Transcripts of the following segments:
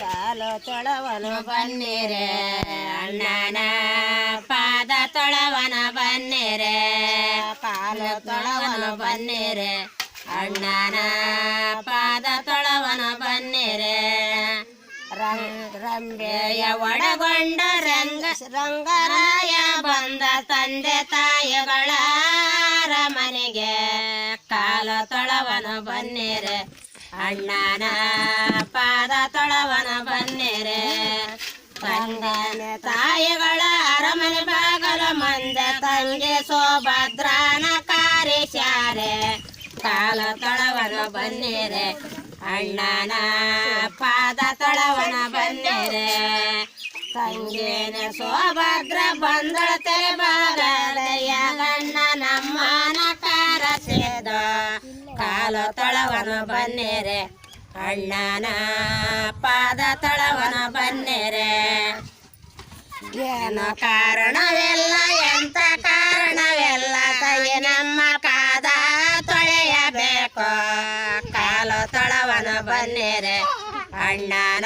ಕಾಲು ತೊಳವನು ಬನ್ನಿರೆ, ಅಣ್ಣನ ಪಾದ ತೊಳವನ ಬನ್ನಿರೆ ಕಾಲು ತೊಳವನು ಬನ್ನಿರೆ, ಅಣ್ಣನ ಪಾದ ತೊಳವನ ಬನ್ನಿರೆ. ರಂಗ್ ರಂಬೆ ಯ ಒಳಗೊಂಡ ರಂಗ, ರಂಗರಾಯ ರಾಯ ಬಂದ ತಂದೆ ತಾಯಿಗಳ ಮನೆಗೆ ಕಾಲ ತೊಳವನ ಬನ್ನಿರೆ. ಅಣ್ಣನ ಪಾದ ತೊಳವನ ಬನ್ನೆರೆ. ಬಂದನ ತಾಯಿಗಳ ಅರಮನೆ ಬಾಗಲ ಮಂದ ತಂಗೆ ಸೋಭದ್ರಾನ ಕಾರಿಸ್ಯಾರೆ. ಕಾಲ ತೊಳವನ ಬನ್ನೆರೆ. ಅಣ್ಣನ ಪಾದ ತೊಳವನ ಬನ್ನೆರೆ. ತಂಗೇನ ಸೋಭದ್ರ ಬಂದಳ ತೆರೆ ಬಾಗಲಯ್ಯ ಗಣ್ಣ ಕಾಲ ತಳವನ ಬನ್ನೇರೆ. ಅಣ್ಣನ ಪಾದ ತಳವನ ಬನ್ನೇರೆ. ಏನು ಕಾರಣವೆಲ್ಲ, ಎಂತ ಕಾರಣವೆಲ್ಲ, ತಾಯಿ ನಮ್ಮ ಕಾದ ತೊಳೆಯಬೇಕು. ಕಾಲ ತೊಳವನ ಬನ್ನೇರೆ. ಅಣ್ಣನ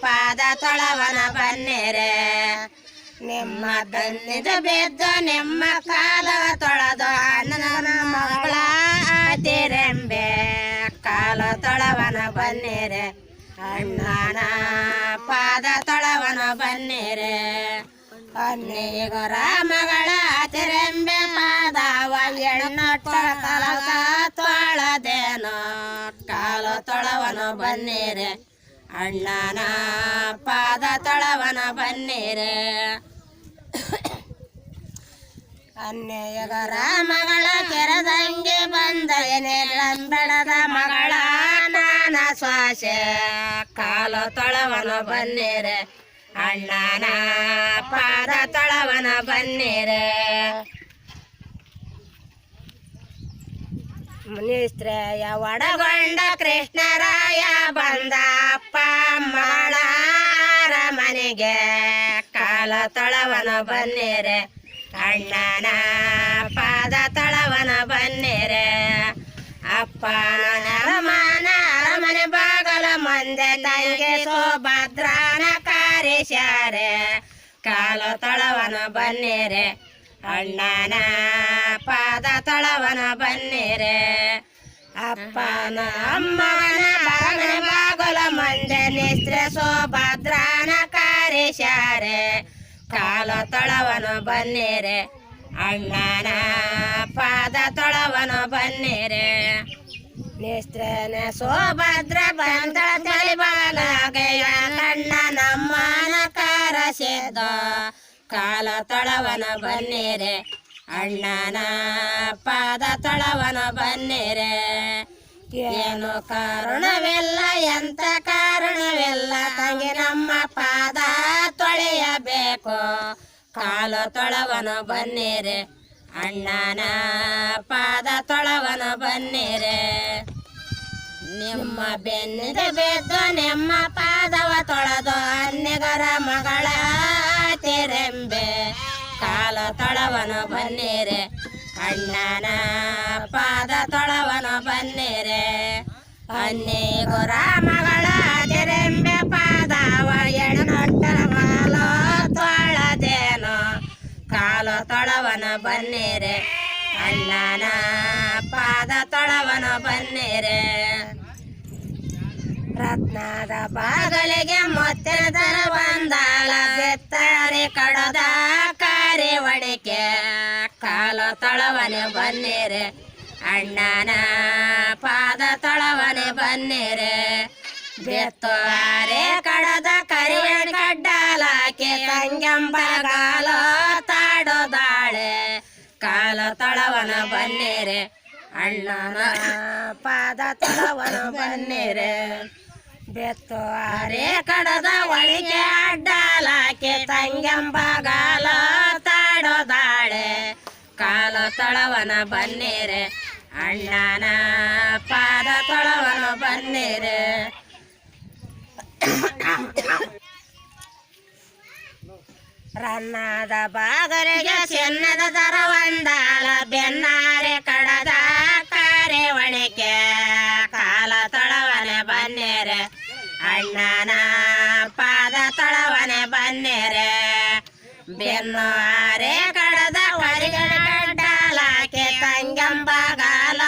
ಪಾದ ತೊಳವನ ಬನ್ನೇರೆ. ನಿಮ್ಮ ದನ್ನಿದ ಬೆದ್ದು, ನಿಮ್ಮ ಕಾಲ ತೊಳೆದು ಬನ್ನಿರೆ ಅಣ್ಣನ ಪಾದ ತೊಳವನ ಬನ್ನಿರೆ ಅನ್ನೀಗ ರಾಮಗಳ ತಿರೆಂಬೆ ಪಾದವ ಎಣ್ಣೊಟ್ಟ ಕಲಗ ತೊಳದೇನೋ ಕಾಲ ತೊಳವನ ಬನ್ನಿರೆ ಅಣ್ಣನ ಪಾದ ತೊಳವನ ಬನ್ನಿರೆ ಅನ್ಯಗ ರಾಮಗಳ ಕೆರದಂಗೆ ಬಂದಯನೆ ಲಂಬಣದ ಮಗಳ ನಾನ ಸ್ವಾಸೆ ಕಾಲ ತೊಳವನ ಬನ್ನಿರೆ. ಅಣ್ಣನ ಪಾದ ತೊಳವನ ಬನ್ನಿರೆ. ಮುನಿಸ್ತ್ರೆಯ ಒಡಗೊಂಡ ಕೃಷ್ಣರಾಯ ಬಂದ ಅಪ್ಪ ಮಗಳ ಮನೆಗೆ ಕಾಲ ತೊಳವನ ಬನ್ನಿರೆ. ಅಣ್ಣನ ಪಾದ ತೊಳವನ ಬನ್ನಿರೆ. ಅಪ್ಪನ ಕಾರಿಸ್ಯಾರೆ ಕಾಲ ತೊಳವನ ಬನ್ನಿರೆ. ಅಣ್ಣನ ಪಾದ ತೊಳವನ ಬನ್ನಿರೆ. ಅಪ್ಪನ, ಅಮ್ಮನ ಅರಮನೆ ಬಾಗಲ ಮಂದೆ ನಿಸ್ತ್ರೆ ಸೋಭದ್ರಾನ ಕಾರಿಸ್ಯಾರೆ ಕಾಲ ತೊಳವನ ಬನ್ನಿರೆ, ಅಣ್ಣನ ಪಾದ ತೊಳವನ ಬನ್ನಿರೆ. ನಿಸ್ತ್ರನ ಸೋಭದ್ರ ಬಂದಳ ಕಾಲ ತಳವನ ಬನ್ನಿರೆ. ಅಣ್ಣನ ಪಾದ ತಳವನ ಬನ್ನಿರೆ. ಏನು ಕಾರಣವೆಲ್ಲ, ಎಂತ ಕಾರಣವೆಲ್ಲ ತಂಗಿ ನಮ್ಮ ಪಾದ ತೊಳೆಯಬೇಕು. ಕಾಲ ತೊಳವನ ಬನ್ನಿರೆ. ಅಣ್ಣನ ಪಾದ ತೊಳವನ ಬನ್ನಿರೆ. ನಿಮ್ಮ ಬೆನ್ನಿದ ಬೆದ್ದು, ನಿಮ್ಮ ಪಾದವ ತೊಳೆದು, ಅನ್ಯಗರ ಮಗಳ ತೆರೆಂಬೆ ಕಾಲ ತೊಳವನ ಬನ್ನಿರೆ. ಅಣ್ಣನ ಪಾದ ತೊಳವನ ಬನ್ನಿರೆ. ಅನ್ನೆ ಮಗಳ ತೆರೆಂಬೆ ಪಾದವ ಎಣನೊಟ್ಟ ಮಾಲೋ ತೊಳದೇನೋ. ಕಾಲ ತೊಳವನ ಬನ್ನಿರೆ. ಅಣ್ಣನ ಪಾದ ತೊಳವನ ಬನ್ನಿರೆ. ರತ್ನದ ಬಾಗಲಿಗೆ ಮತ್ತೆ ತರ ಬಂದಾಳ. ಬೆತ್ತರೆ ಕಡದ ಕಾರಿ ಒಡಿಕೆ. ಕಾಲ ತೊಳವನೆ ಬನ್ನಿರೆ. ಅಣ್ಣನ ಪಾದ ತೊಳವನೆ ಬನ್ನಿರೆ. ಬೆತ್ತಾರೆ ಕಡದ ಕರಿಯ ಕಡ್ಡಾಲಕ್ಕೆ ಕಾಲ ತಾಡೋದಾಳೆ. ಕಾಲ ತೊಳವನ ಬನ್ನಿರೆ. ಅಣ್ಣನ ಪಾದ ತೊಳವನ ಬನ್ನಿರೆ. ಬೆತ್ತು ಅರೆ ಕಡದ ಒಳಗೆ ತಂಗಂಬ ಗಾಲ ತಾಡೋದಾಳೆ ಕಾಲ ತೊಳವನ ಬನ್ನೇರೆ, ಅಣ್ಣನ ಪಾದ ತೊಳವನ ಬನ್ನೇರೆ. ರನ್ನದ ಬಾಗರಿಗೆ ಚೆನ್ನದ ದರ ಒಂದಾಳ, ಬೆನ್ನಾರೆ ಕಡದ ಕಾರೆ ಒಣಕೆ. ಕಾಲ ತೊಳವನೆ ಬನ್ನೇರೆ ಅಣ್ಣನ ಪಾದ ತಳವನೆ ಬನ್ನಿರೆ. ಬೆನ್ನು ಆರೆ ಕಡದ ಹೊರಗಡೆ ತಂಗಂಬ ಗಾಲ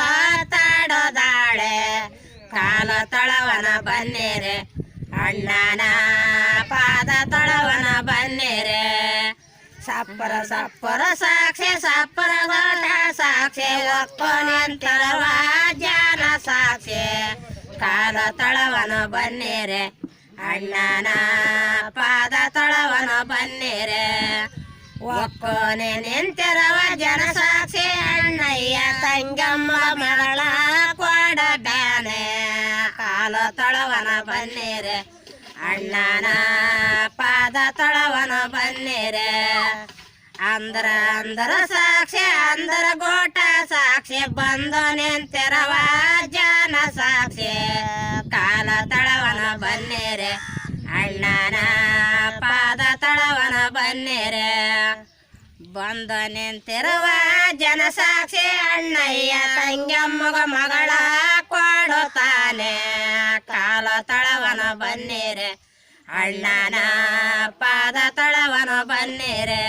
ತಾಡೋದಾಳೆ. ಕಾಲ ತಳವನ ಬನ್ನಿರೆ. ಅಣ್ಣನ ಪಾದ ತಳವನ ಬನ್ನಿರೆ. ಸಪ್ಪರ ಸಪ್ಪರ ಸಾಕ್ಷಿ ಸಪ್ಪರ ಸಾಕ್ಷಿ ಒಕ್ಕೊನೆಂತಿರುವ ಜಾನ ಸಾಕ್ಷಿ. ಕಾಲ ತಳವನ ಬನ್ನಿರೆ. ಅಣ್ಣನ ಪಾದ ತಳವನ ಬನ್ನಿರೆ. ಒಕ್ಕೋನೆ ನಿಂತಿರುವ ಜನ ಸಾಕ್ಷಿ ಅಣ್ಣಯ್ಯ ತಂಗಮ್ಮ ಮಗಳ ಕೊಡಗಾನೆ ಕಾಲ ತಳವನ ಬನ್ನಿರೆ. ಅಣ್ಣನ ಪಾದ ತಳವನ ಬನ್ನಿರೆ. ಅಂದ್ರ ಅಂದ್ರ ಸಾಕ್ಷಿ, ಅಂದ್ರ ಗೋಟ ಸಾಕ್ಷಿ, ಬಂದು ನಿಂತಿರವ ಜನ ಸಾಕ್ಷಿ ಕಾಲ ತಳವನ ಬನ್ನಿರೆ ಅಣ್ಣನ ಪಾದ ತಳವನ ಬನ್ನಿರೆ. ಬಂದ ನಿಂತಿರುವ ಜನ ಸಾಕ್ಷಿ ಅಣ್ಣಯ್ಯ ತಂಗಮ್ಮಗ ಮಗಳ ಕೊಡುತ್ತಾನೆ ಕಾಲ ತಳವನ ಬನ್ನಿರೆ. ಅಣ್ಣನ ಪಾದ ತಳವನ ಬನ್ನಿರೆ.